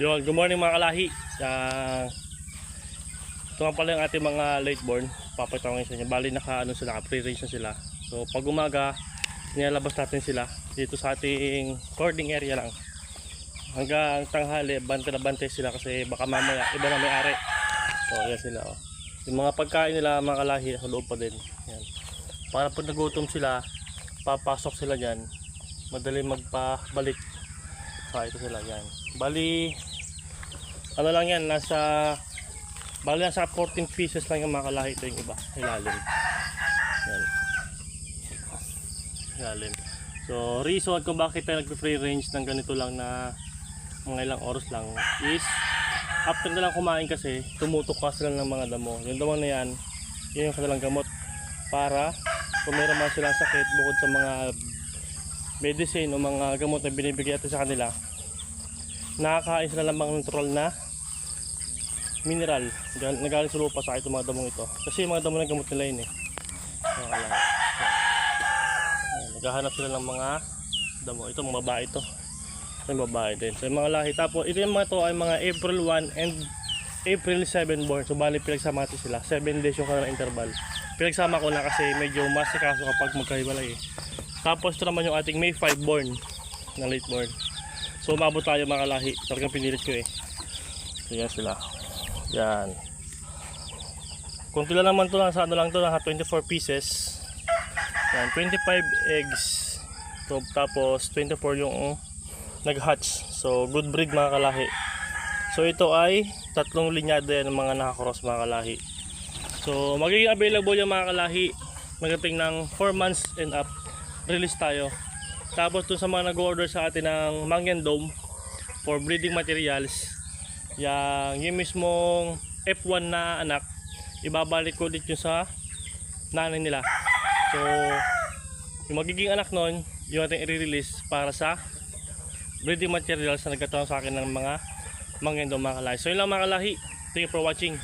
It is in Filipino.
Yun, good morning mga kalahi. Uh, ito nga pala yung ating mga late born. Papakita ko sa inyo. Bali naka, ano sila, pre-range na sila. So pag umaga, nilalabas natin sila dito sa ating cording area lang. Hanggang tanghali, bante na bante sila kasi baka mamaya iba na may ari. So yan sila oh. Yung mga pagkain nila mga kalahi sa loob pa din. Yan. Para pag nagutom sila, papasok sila dyan. Madali magpabalik. So ito sila yan. Bali, ano lang yan, nasa, bali nasa 14 pieces lang yung mga kalahi ito yung iba, ilalim. Yan. Ilalim. So, reason kung bakit tayo nag-free range ng ganito lang na mga ilang oras lang is after na lang kumain kasi tumutok ka sila ng mga damo. Yung damo na yan, yun yung kanilang gamot para kung meron man silang sakit bukod sa mga medicine o mga gamot na binibigay natin sa kanila nakakain sila ng mga natural na mineral Gal- nagaling sa lupa sa itong mga damong ito. Kasi mga damo ng gamot nila yun eh. Kailangan. Ayan, naghahanap sila ng mga damo. Ito mga babae ito. Yung babae din. So yung mga lahi. Tapos ito yung mga to ay mga April 1 and April 7 born. So bali pinagsama natin sila. 7 days yung kanilang interval. Pinagsama ko na kasi medyo mas kaso kapag magkahiwalay eh. Tapos ito naman yung ating May 5 born na late born So umabot tayo mga lahi. Talagang pinilit ko eh. So yan sila. Yan. Kunti lang naman to lang sa ano lang to lang 24 pieces. Yan 25 eggs. So, tapos 24 yung nag-hatch. So good breed mga kalahi. So ito ay tatlong linyada yan ng mga nakakross mga kalahi. So magiging available yung mga kalahi magating ng 4 months and up. Release tayo. Tapos dun sa mga nag-order sa atin ng Mangyan Dome for breeding materials, yung, yung mismong F1 na anak, ibabalik ko dito sa nanay nila. So, yung magiging anak nun, yung ating i-release para sa breeding materials na nagkataon sa akin ng mga Mangyan Dome mga kalahi. So yun lang mga kalahi. Thank you for watching.